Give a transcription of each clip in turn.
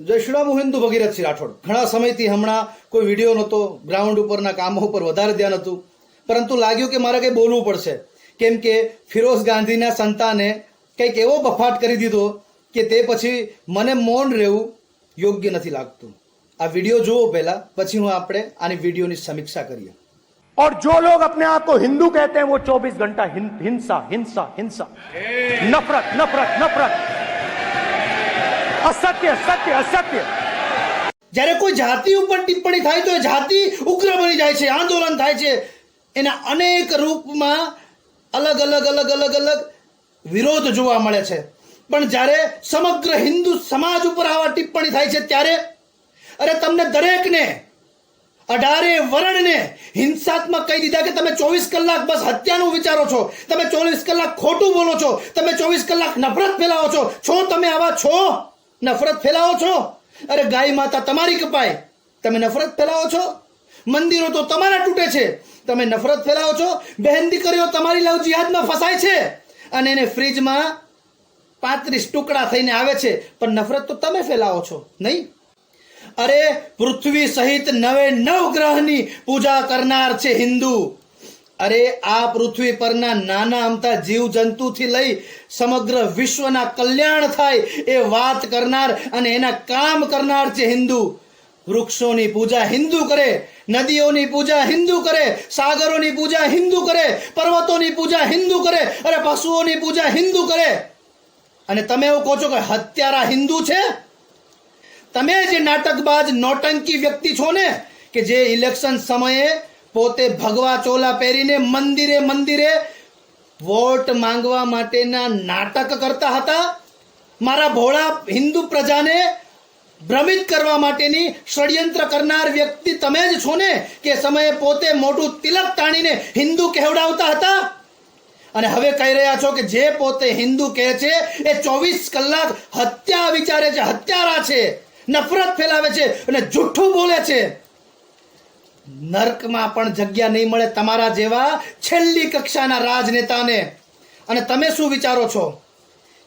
જય શ્રી રામ હું હિન્દુ ભગીરથસિંહ રાઠોડ ઘણા સમયથી હમણાં કોઈ વિડીયો નહોતો ગ્રાઉન્ડ ઉપરના કામો ઉપર વધારે ધ્યાન હતું પરંતુ લાગ્યું કે મારે કંઈ બોલવું પડશે કેમ કે ફિરોઝ ગાંધીના સંતાને કંઈક એવો બફાટ કરી દીધો કે તે પછી મને મૌન રહેવું યોગ્ય નથી લાગતું આ વિડીયો જુઓ પહેલા પછી હું આપણે આની વિડીયોની સમીક્ષા કરીએ और जो लोग अपने आप को हिंदू कहते हैं वो 24 घंटा हिं- हिंसा हिंसा हिंसा नफरत नफरत नफरत અસત્ય, સત્ય, અસત્ય. જ્યારે કોઈ જાતિ ઉપર ટિપ્પણી થાય તો એ જાતિ ઉગ્ર બની જાય છે, આંદોલન થાય છે. એના અનેક રૂપમાં અલગ અલગ અલગ અલગ અલગ વિરોધ જોવા મળે છે. પણ જ્યારે સમગ્ર હિન્દુ સમાજ ઉપર આવા ટિપ્પણી થાય છે ત્યારે, અરે તમને દરેકને, અઢારે વરણને હિંસાત્મક કહી દીધા કે તમે ચોવીસ કલાક બસ હત્યાનું વિચારો છો, તમે ચોવીસ કલાક ખોટું બોલો છો, તમે ચોવીસ કલાક નફરત ફેલાવો છો. છો તમે આવા છો? નફરત ફેલાવો છો? અરે ગાય માતા તમારી કપાય. તમે નફરત ફેલાવો છો? મંદિરો તો તમારા તૂટે છે. તમે નફરત ફેલાવો છો? બહેન દીકરીઓ, તમારી લવ જિહાદમાં ફસાય છે. અને એને ફ્રીજમાં પાંત્રીસ ટુકડા થઈને આવે છે. પણ નફરત તો તમે ફેલાવો છો, નહીં? અરે પૃથ્વી સહિત નવે નવ ગ્રહની પૂજા કરનાર છે હિન્દુ. અરે, આ પૃથ્વી પરના નાના અમતા જીવ જંતુથી લઈ સમગ્ર વિશ્વના કલ્યાણ થાય એ વાત કરનાર અને એના કામ કરનાર છે હિન્દુ. વૃક્ષોની પૂજા હિન્દુ કરે, નદીઓની પૂજા હિન્દુ કરે, સાગરોની પૂજા હિન્દુ કરે, પર્વતોની પૂજા હિન્દુ કરે, અરે, પશુઓની પૂજા હિન્દુ કરે. અને તમે એવું કહો છો કે હત્યારા હિન્દુ છે? તમે જે નાટકબાજ નોટંકી વ્યક્તિ છો ને, કે જે ઇલેક્શન સમયે પોતે ભગવા ચોલા પહેરીને મંદિરે મંદિરે વોટ માંગવા માટેના નાટક કરતા હતા. મારા ભોળા હિન્દુ પ્રજાને ભ્રમિત કરવા માટેની ષડયંત્ર કરનાર વ્યક્તિ તમે જ છો ને, કે સમયે પોતે મોટું તિલક તાણીને હિન્દુ કહેવડાવતા હતા? અને હવે કહી રહ્યા છો કે જે પોતે હિન્દુ કહે છે, એ ચોવીસ કલાક હત્યા વિચારે છે, હત્યારા છે, નફરત ફેલાવે છે અને જુઠ્ઠું બોલે છે. નર્કમાં પણ જગ્યા નહીં મળે તમારા જેવા છેલ્લી કક્ષાના રાજનેતાને. અને તમે શું વિચારો છો?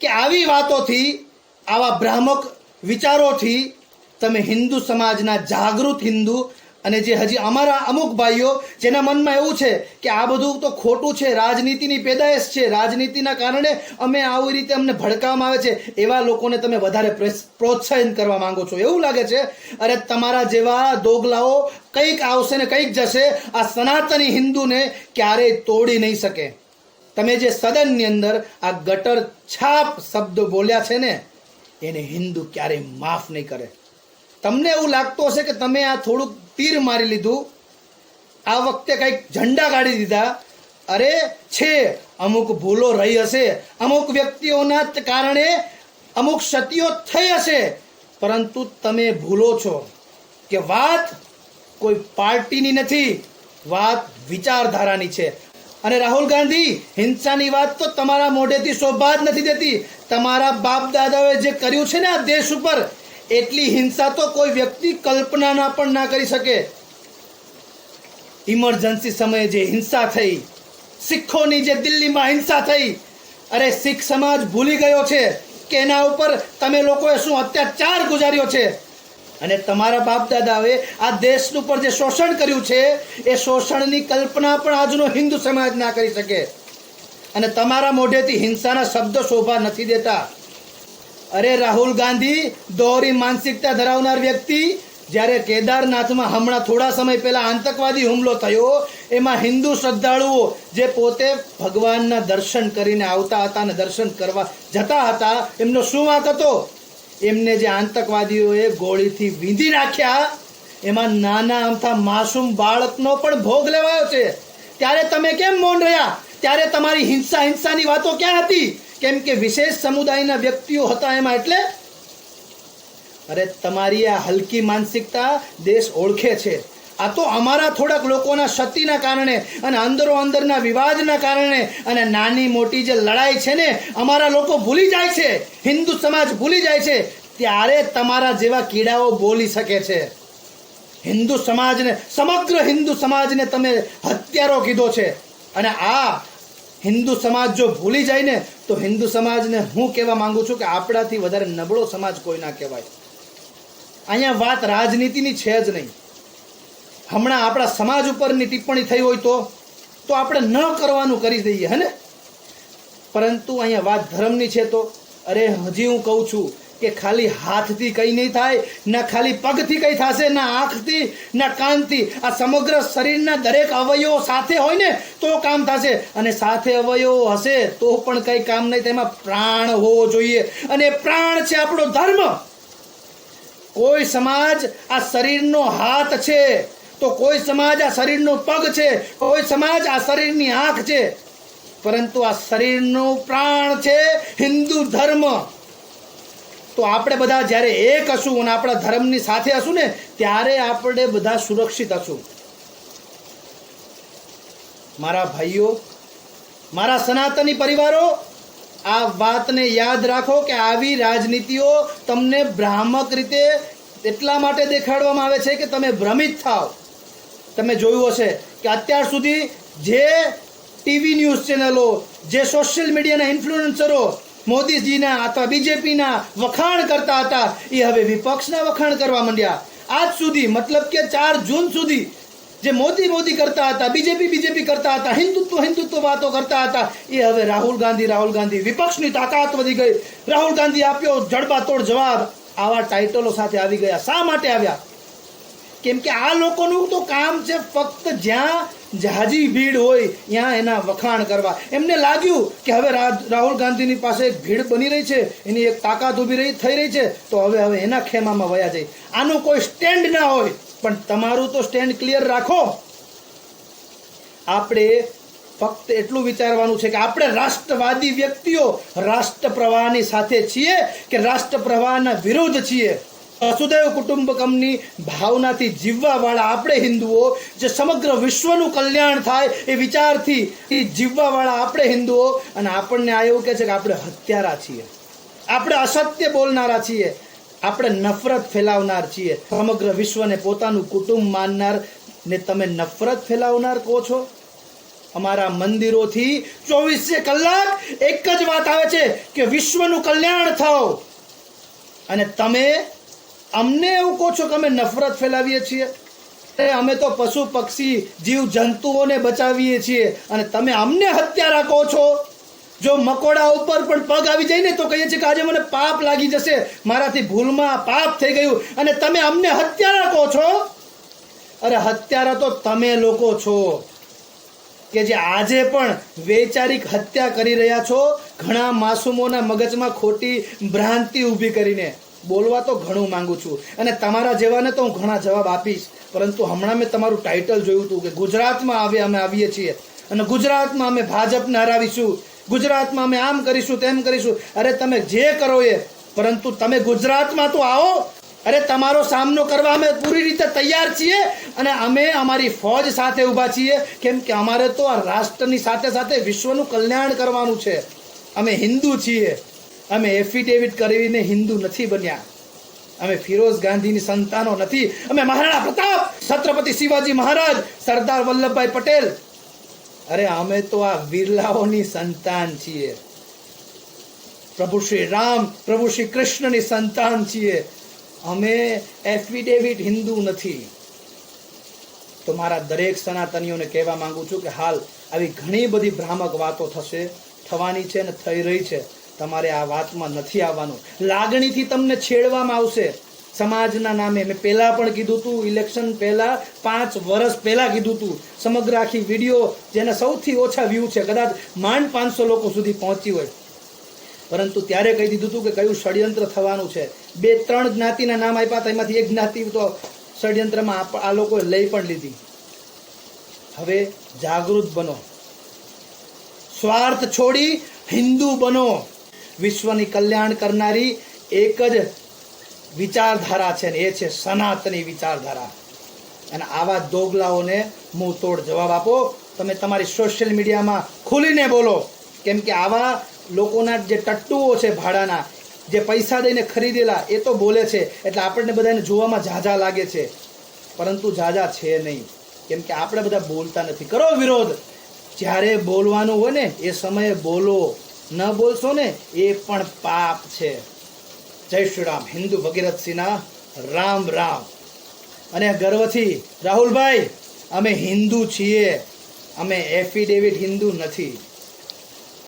કે આવી વાતોથી, આવા ભ્રામક વિચારોથી તમે હિન્દુ સમાજના જાગૃત હિન્દુ અને જે હજી અમારા અમુક ભાઈઓ, જેના મનમાં એવું છે કે આ બધું તો ખોટું છે, રાજનીતિની પેદાયશ છે, રાજનીતિના કારણે અમે આવી રીતે અમને ભડકાવવામાં આવે છે, એવા લોકોને તમે વધારે પ્રોત્સાહન કરવા માંગો છો. એવું લાગે છે, અરે તમારા જેવા દોગલાઓ કંઈક આવશે ને કંઈક જશે, આ સનાતની હિન્દુને ક્યારેય તોડી નહીં શકે. તમે જે સદનની અંદર આ ગટર છાપ શબ્દો બોલ્યા છે ને, એને હિન્દુ ક્યારેય માફ નહીં કરે. તમને એવું લાગતું હશે કે તમે આ થોડુંક તીર મારી લીધું. આ વખતે કંઈક ઝંડા કાઢી દીધા. અરે, છે, અમુક ભૂલો રહી હશે. અમુક વ્યક્તિઓના કારણે અમુક ક્ષતિઓ થઈ હશે. પરંતુ તમે ભૂલો છો કે વાત કોઈ પાર્ટીની નથી, વાત વિચારધારાની છે. અને રાહુલ ગાંધી, હિંસાની વાત તો તમારા મોઢેથી શોભા જ નથી દેતી. તમારા બાપ દાદાઓએ જે કર્યું છે ને આ દેશ ઉપર એટલી હિંસા તો કોઈ વ્યક્તિ કલ્પનાના પણ ના કરી શકે. ઇમરજન્સી સમયે જે હિંસા થઈ, શીખોની જે દિલ્હીમાં હિંસા થઈ, અરે શીખ સમાજ ભૂલી ગયો છે કે એના ઉપર તમે લોકોએ શું અત્યાચાર ગુજાર્યો છે? અને તમારા બાપ દાદાએ આ દેશ ઉપર જે શોષણ કર્યું છે, એ શોષણની કલ્પના પણ આજનો હિન્દુ સમાજ ના કરી શકે. અને તમારા મોઢેથી હિંસાના શબ્દો શોભા નથી દેતા. અરે રાહુલ ગાંધી દોહરી માનસિકતા ધરાવનાર વ્યક્તિ. જ્યારે કેદારનાથમાં હમણાં થોડા સમય પહેલા આતંકવાદી હુમલો થયો, એમાં હિન્દુ શ્રદ્ધાળુઓ જે પોતે ભગવાનના દર્શન કરીને આવતા હતા અને દર્શન કરવા જતા હતા, એમનો શું વાંક હતો? એમને જે આતંકવાદીઓએ ગોળીથી વીંધી નાખ્યા, એમાં નાના અમથા માસૂમ બાળકનો પણ ભોગ લેવાયો છે. ત્યારે તમે કેમ મૌન રહ્યા? ત્યારે તમારી હિંસા હિંસાની વાતો ક્યાં હતી? કેમ કે વિશેષ સમુદાયના વ્યક્તિઓ હતા એમાં એટલે? અરે, તમારી આ હલકી માનસિકતા દેશ ઓળખે છે. આ તો અમારા થોડાક લોકોના ક્ષતિના કારણે અને અંદરો અંદરના વિવાદના કારણે અને નાની મોટી જે લડાઈ છે ને, અમારા લોકો ભૂલી જાય છે. હિન્દુ સમાજ ભૂલી જાય છે. ત્યારે તમારા જેવા કીડાઓ બોલી શકે છે. હિન્દુ સમાજને, સમગ્ર હિન્દુ સમાજને તમે હત્યારો કીધો છે. અને આ હિન્દુ સમાજ જો ભૂલી જાય ને, તો હિન્દુ સમાજને હું કહેવા માંગુ છું કે આપણાથી વધારે નબળો સમાજ કોઈ ના કહેવાય. અહીંયા વાત રાજનીતિની છે જ નહીં. હમણાં આપણા સમાજ ઉપરની ટિપ્પણી થઈ હોય તો તો આપણે ન કરવાનું કરી દઈએ, હે ને? પરંતુ અહીંયા વાત ધર્મની છે તો, અરે હજી હું કહું છું કે ખાલી હાથથી કંઈ નહીં થાય, ના ખાલી પગથી કંઈ થશે, ના આંખથી, ના કાનથી. આ સમગ્ર શરીરના દરેક અવયવો સાથે હોય ને, તો કામ થશે. અને સાથે અવયવો હશે, તો પણ કંઈ કામ નહીં. તેમાં પ્રાણ હોવો જોઈએ. અને પ્રાણ છે આપણો ધર્મ. કોઈ સમાજ આ શરીરનો હાથ છે, તો કોઈ સમાજ આ શરીરનો પગ છે, કોઈ સમાજ આ શરીરની આંખ છે. પરંતુ આ શરીરનું પ્રાણ છે હિન્દુ ધર્મ. તો આપણે બધા જ્યારે એક હશું અને આપણા ધર્મની સાથે હશું ને, ત્યારે આપણે બધા સુરક્ષિત હશું. મારા ભાઈઓ, મારા સનાતની પરિવારો, આ વાતને યાદ રાખો કે આવી રાજનીતિઓ તમને ભ્રામક રીતે એટલા માટે દેખાડવામાં આવે છે કે તમે ભ્રમિત થાવ. તમે જોયું હશે કે અત્યાર સુધી જે ટીવી ન્યૂઝ ચેનલો, જે સોશિયલ મીડિયાના ઇન્ફ્લુએન્સરો મોદીજીના અથવા બીજેપીના વખાણ કરતા હતા, એ હવે વિપક્ષના વખાણ કરવા માંડ્યા. આજ સુધી, મતલબ કે ચાર જૂન સુધી, જે મોદી મોદી કરતા હતા, બીજેપી બીજેપી કરતા હતા, હિન્દુત્વ હિન્દુત્વ વાતો કરતા હતા, એ હવે રાહુલ ગાંધી રાહુલ ગાંધી વિપક્ષની તાકાત વધી ગઈ. રાહુલ ગાંધી આપ્યો જડબાતોડ જવાબ. આવા ટાઇટલો સાથે આવી ગયા. શા માટે આવ્યા? કેમ કે આ લોકોનું તો કામ છે ફક્ત જ્યાં જાજી ભીડ હોય ત્યાં એના વખાણ કરવા. એમને લાગ્યું કે હવે રાહુલ ગાંધીની પાસે ભીડ બની રહી છે, એની એક તાકાત ઊભી રહી, થઈ રહી છે, તો હવે હવે એના ખેમામાં વયા જાય. આનું કોઈ સ્ટેન્ડ ના હોય, પણ તમારું તો સ્ટેન્ડ ક્લિયર રાખો. આપણે ફક્ત એટલું વિચારવાનું છે કે આપણે રાષ્ટ્રવાદી વ્યક્તિઓ, રાષ્ટ્રપ્રવાહની સાથે છીએ કે રાષ્ટ્રપ્રવાહના વિરુદ્ધ છીએ? વસુદૈવ કુટુંબકમની ભાવનાથી જીવવાવાળા આપણે હિન્દુઓ, જે સમગ્ર વિશ્વનું કલ્યાણ થાય એ વિચારથી એ જીવવાવાળા આપણે હિન્દુઓ અને આપણને આ એવું કહે છે કે આપણે હત્યારા છીએ. આપણે અસત્ય બોલનારા છીએ. આપણે નફરત ફેલાવનાર છીએ. સમગ્ર વિશ્વને પોતાનું કુટુંબ માનનાર ને તમે નફરત ફેલાવનાર કહો છો? અમારા મંદિરોથી ચોવીસે કલાક એક જ વાત આવે છે કે વિશ્વનું કલ્યાણ થાવ. અને તમે અમને એવું કહો છો કે અમે નફરત ફેલાવીએ છીએ? અમે તો પશુ, પક્ષી, જીવ, જંતુઓને બચાવીએ છીએ. અને તમે અમને હત્યારા કહો છો? જો મકોડા ઉપર પણ પગ આવી જાય ને તો કહીએ છીએ કે આજે મને પાપ લાગી જશે. મારાથી ભૂલમાં પાપ થઈ ગયું. અને તમે અમને હત્યારા કહો છો? અરે હત્યારા તો તમે લોકો છો. કે જે આજે પણ વૈચારિક હત્યા કરી રહ્યા છો, ઘણા માસૂમોના મગજમાં ખોટી ભ્રાંતિ ઊભી કરીને. બોલવા તો ઘણું માંગુ છું. અને તમારા જેવાને તો હું ઘણા જવાબ આપીશ. પરંતુ હમણાં મેં તમારું ટાઇટલ જોયું હતું કે ગુજરાતમાં આવે અમે આવીએ છીએ. અને ગુજરાતમાં અમે ભાજપને હરાવીશું. ગુજરાતમાં અમે આમ કરીશું, તેમ કરીશું. અરે તમે જે કરો એ, પરંતુ તમે ગુજરાતમાં તો આવો. અરે તમારો સામનો કરવા અમે પૂરી રીતે તૈયાર છીએ. અને અમે અમારી ફોજ સાથે ઊભા છીએ. કેમ કે અમારે તો આ રાષ્ટ્રની સાથે સાથે વિશ્વનું કલ્યાણ કરવાનું છે. અમે હિન્દુ છીએ. અમે એફિડેવિટ કરીને હિન્દુ નથી બન્યા. અમે ફિરોઝ ગાંધીની સંતાનો નથી. અમે મહારાણા પ્રતાપ, છત્રપતિ શિવાજી મહારાજ, સરદાર વલ્લભભાઈ પટેલ. અરે અમે તો આ વિરલાઓની સંતાન છીએ. પ્રભુ શ્રી રામ, પ્રભુ શ્રી કૃષ્ણની સંતાન છીએ. અમે એફિડેવિટ હિન્દુ નથી. તો મારા દરેક સનાતનીઓને કહેવા માંગુ છું કે હાલ આવી ઘણી બધી ભ્રામક વાતો થશે, થવાની છે અને થઈ રહી છે. તમારે આ વાતમાં નથી આવવાનું. લાગણીથી તમને છેડવામાં આવશે. સમાજના નામે મેં પહેલાં પણ કીધું હતું ઇલેક્શન પહેલાં, પાંચ વર્ષ પહેલાં કીધું હતું સમગ્ર આખી વીડિયો જેના સૌથી ઓછા વ્યૂ છે, કદાચ માંડ પાંચસો લોકો સુધી પહોંચી હોય. પરંતુ ત્યારે કહી દીધું હતું કે કયું ષડયંત્ર થવાનું છે. બે, ત્રણ જ્ઞાતિના નામ આપ્યા હતા, એમાંથી એક જ્ઞાતિ તો ષડયંત્રમાં આ લોકોએ લઈ પણ લીધી. હવે જાગૃત બનો. સ્વાર્થ છોડી હિન્દુ બનો. વિશ્વની કલ્યાણ કરનારી એક જ વિચારધારા છે ને એ છે સનાતની વિચારધારા. અને આવા દોગલાઓને મું તોડ જવાબ આપો. તમે તમારી સોશિયલ મીડિયામાં ખુલીને બોલો. કેમ કે આવા લોકોના જે ટટ્ટુઓ છે ભાડાના, જે પૈસા દઈને ખરીદેલા, એ તો બોલે છે. એટલે આપણને બધાને જોવામાં ઝાઝા લાગે છે. પરંતુ ઝાઝા છે નહીં. કેમ કે આપણે બધા બોલતા નથી. કરો વિરોધ. જ્યારે બોલવાનું હોય ને, એ સમયે બોલો. ન બોલશો ને, એ પણ પાપ છે. જય શ્રી રામ. હિન્દુ ભગીરથ સિંહના રામ રામ. અને ગર્વથી, રાહુલભાઈ, અમે હિન્દુ છીએ. અમે એફિડેવિટ હિન્દુ નથી.